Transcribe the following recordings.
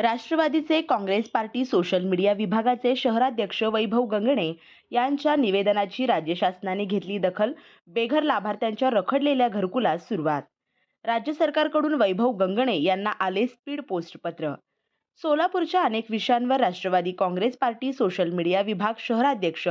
राष्ट्रवादीचे Congress party social media विभागाचे शहराध्यक्ष वैभव गंगणे यांच्या निवेदनाची राज्य शासनाने घेतली दखल. बेघर लाभार्थ्यांच्या रखडलेल्या घरकुलास सुरुवात. राज्य सरकारकडून वैभव गंगणे यांना आले स्पीड पोस्ट पत्र सोलापूरच्या अनेक विषयांवर Rashtravadi Congress party social media विभाग शहराध्यक्ष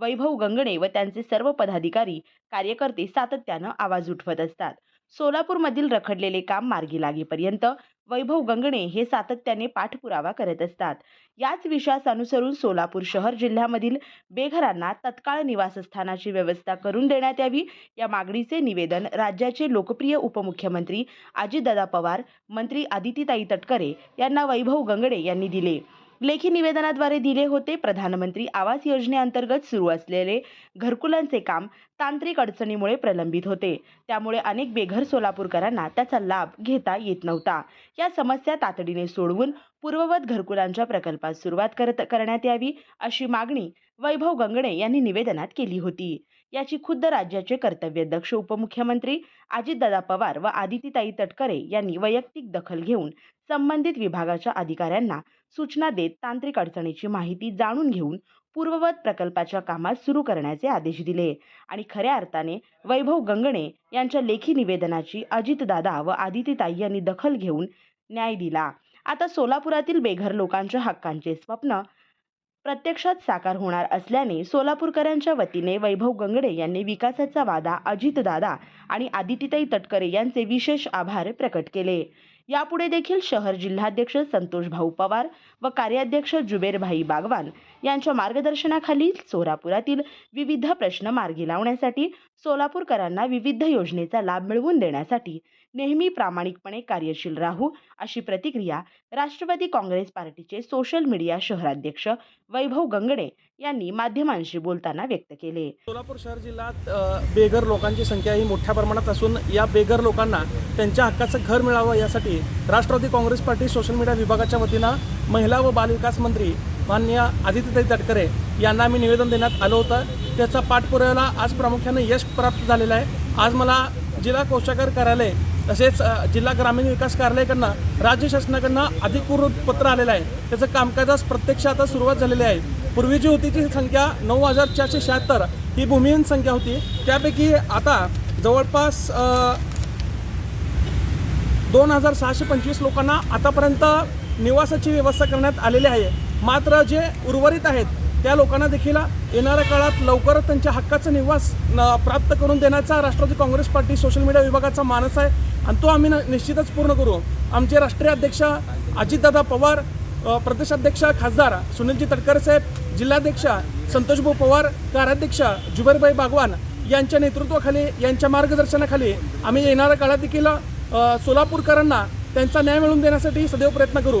वैभव गंगणे व त्यांचे सर्व पदाधिकारी कार्यकर्ते सातत्यानं आवाज उठवत असतात. सोलापूरमधील रखडलेले काम मार्गी लागेपर्यंत वैभव गंगणे हे सातत्याने पाठपुरावा करत असतात. याच विषयास अनुसरून सोलापूर शहर जिल्ह्यामधील बेघरांना तत्काळ निवासस्थानाची व्यवस्था करून देण्यात यावी. या मागणीचे निवेदन राज्याचे लोकप्रिय उपमुख्यमंत्री अजितदादा पवार मंत्री आदितीताई तटकरे यांना वैभव गंगणे यांनी दिले. लेखी निवेदनाद्वारे दिले होते. प्रधानमंत्री आवास योजनेअंतर्गत सुरू असलेले घरकुलांचे काम तांत्रिक अडचणीमुळे प्रलंबित होते. त्यामुळे अनेक बेघर सोलापूरकरांना त्याचा लाभ घेता येत नव्हता. या समस्या तातडीने सोडवून पूर्ववत घरकुलांच्या प्रकल्पास सुरुवात करत करण्यात यावी अशी मागणी वैभव गंगणे यांनी निवेदनात केली होती. याची खुद्द राज्याचे कर्तव्यदक्ष उपमुख्यमंत्री अजितदादा पवार व आदितीताई तटकरे यांनी वैयक्तिक दखल घेऊन संबंधित विभागाच्या अधिकाऱ्यांना सूचना देत तांत्रिक अडचणीची माहिती जाणून घेऊन पूर्ववत प्रकल्पाच्या कामात सुरू करण्याचे आदेश दिले आणि खऱ्या अर्थाने वैभव गंगणे यांच्या लेखी निवेदनाची अजितदादा व आदितीताई यांनी दखल घेऊन न्याय दिला. आता सोलापुरातील बेघर लोकांच्या हक्कांचे स्वप्न प्रत्यक्षात साकार होणार असल्याने सोलापूरकरांच्या वतीने वैभव गंगडे यांनी विकासाचा वादा अजितदादा आणि आदितीताई तटकरे यांचे विशेष आभार प्रकट केले. यापुढे देखील शहर जिल्हाध्यक्ष संतोष भाऊ पवार व कार्याध्यक्ष जुबेरभाई बागवान यांच्या मार्गदर्शनाखाली सोलापुरातील विविध प्रश्न मार्गी लावण्यासाठी सोलापूरकरांना विविध योजनेचा लाभ मिळवून देण्यासाठी नेहमी प्रामाणिकपणे कार्यशील राहू अशी प्रतिक्रिया राष्ट्रवादी काँग्रेस पार्टीचे सोशल मीडिया शहराध्यक्ष वैभव गंगडे यांनी माध्यमांशी बोलताना व्यक्त केले. सोलापूर शहर जिल्ह्यात बेघर लोकांची संख्या ही मोठ्या प्रमाणात असून या बेघर लोकांना त्यांच्या हक्काचं घर मिळावं यासाठी Rashtravadi Congress party social media विभागाच्या वतीनं महिला व बालविकास मंत्री मान्य आदित्यताई तटकरे यांना आम्ही निवेदन देण्यात आलं होतं. त्याचा पाठपुराव्याला आज प्रामुख्याने यश प्राप्त झालेलं आहे. आज मला जिल्हा कोषागार कार्यालय तसेच जिल्हा ग्रामीण विकास कार्यालयाकडनं राज्य शासनाकडनं अधिकृत पत्र आलेलं आहे. त्याचं कामकाजास प्रत्यक्ष आता सुरुवात झालेली आहे. पूर्वी जी होती ती संख्या नऊ हजार चारशे शहात्तर ही भूमिहीन संख्या होती. त्यापैकी आता जवळपास दोन हजार सहाशे पंचवीस लोकांना आतापर्यंत निवासाची व्यवस्था करण्यात आलेली आहे. मात्र जे उर्वरित आहेत त्या लोकांना देखील येणाऱ्या काळात लवकरच त्यांच्या हक्काचा निवास न- प्राप्त करून देण्याचा Rashtravadi Congress party social media विभागाचा मानस आहे. आणि तो आम्ही न- निश्चितच पूर्ण करू. आमचे राष्ट्रीय अध्यक्ष अजितदादा पवार प्रदेशाध्यक्ष खासदार सुनीलजी तटकरे साहेब जिल्हाध्यक्ष संतोषभाऊ पवार कार्याध्यक्ष जुबेरभाई बागवान यांच्या नेतृत्वाखाली यांच्या मार्गदर्शनाखाली आम्ही येणाऱ्या काळात देखील सोलापूरकरांना त्यांचा न्याय मिळवून देण्यासाठी सदैव प्रयत्न करू.